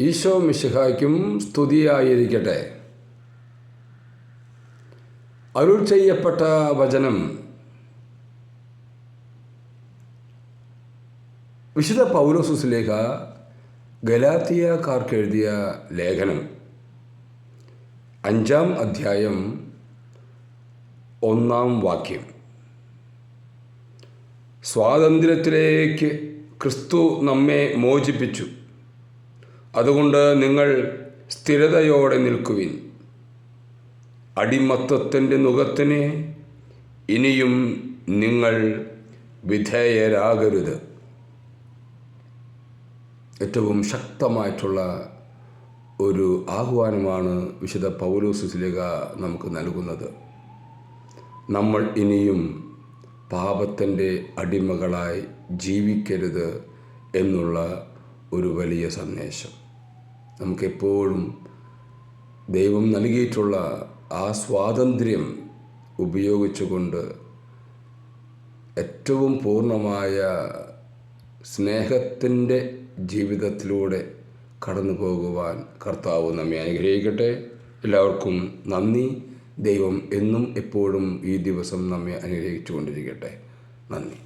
ഈശോ മിശിഹായ്ക്കും സ്തുതിയായിരിക്കട്ടെ. അരുൾ ചെയ്യപ്പെട്ട വചനം വിശുദ്ധ പൗലോസുസിലേഖ ഗലാത്തിയക്കാർക്ക് എഴുതിയ ലേഖനം. അഞ്ചാം അധ്യായം ഒന്നാം വാക്യം. സ്വാതന്ത്ര്യത്തിലേക്ക് ക്രിസ്തു നമ്മെ മോചിപ്പിച്ചു. അതുകൊണ്ട് നിങ്ങൾ സ്ഥിരതയോടെ നിൽക്കുവിൻ. അടിമത്തത്തിന്റെ നുഖത്തിന് ഇനിയും നിങ്ങൾ വിധേയരാകരുത്. ഏറ്റവും ശക്തമായിട്ടുള്ള ഒരു ആഹ്വാനമാണ് വിശുദ്ധ പൗലോസുസിലേക നമുക്ക് നൽകുന്നത്. നമ്മൾ ഇനിയും പാപത്തിന്റെ അടിമകളായി ജീവിക്കരുത് എന്നുള്ള ഒരു വലിയ സന്ദേശം. നമുക്കെപ്പോഴും ദൈവം നൽകിയിട്ടുള്ള ആ സ്വാതന്ത്ര്യം ഉപയോഗിച്ചുകൊണ്ട് ഏറ്റവും പൂർണമായ സ്നേഹത്തിന്റെ ജീവിതത്തിലൂടെ കടന്നു പോകുവാൻ കർത്താവ് നമ്മെ അനുഗ്രഹിക്കട്ടെ. എല്ലാവർക്കും നന്ദി. ദൈവം എന്നും എപ്പോഴും ഈ ദിവസം നമ്മെ അനുഗ്രഹിച്ചു കൊണ്ടിരിക്കട്ടെ നന്ദി.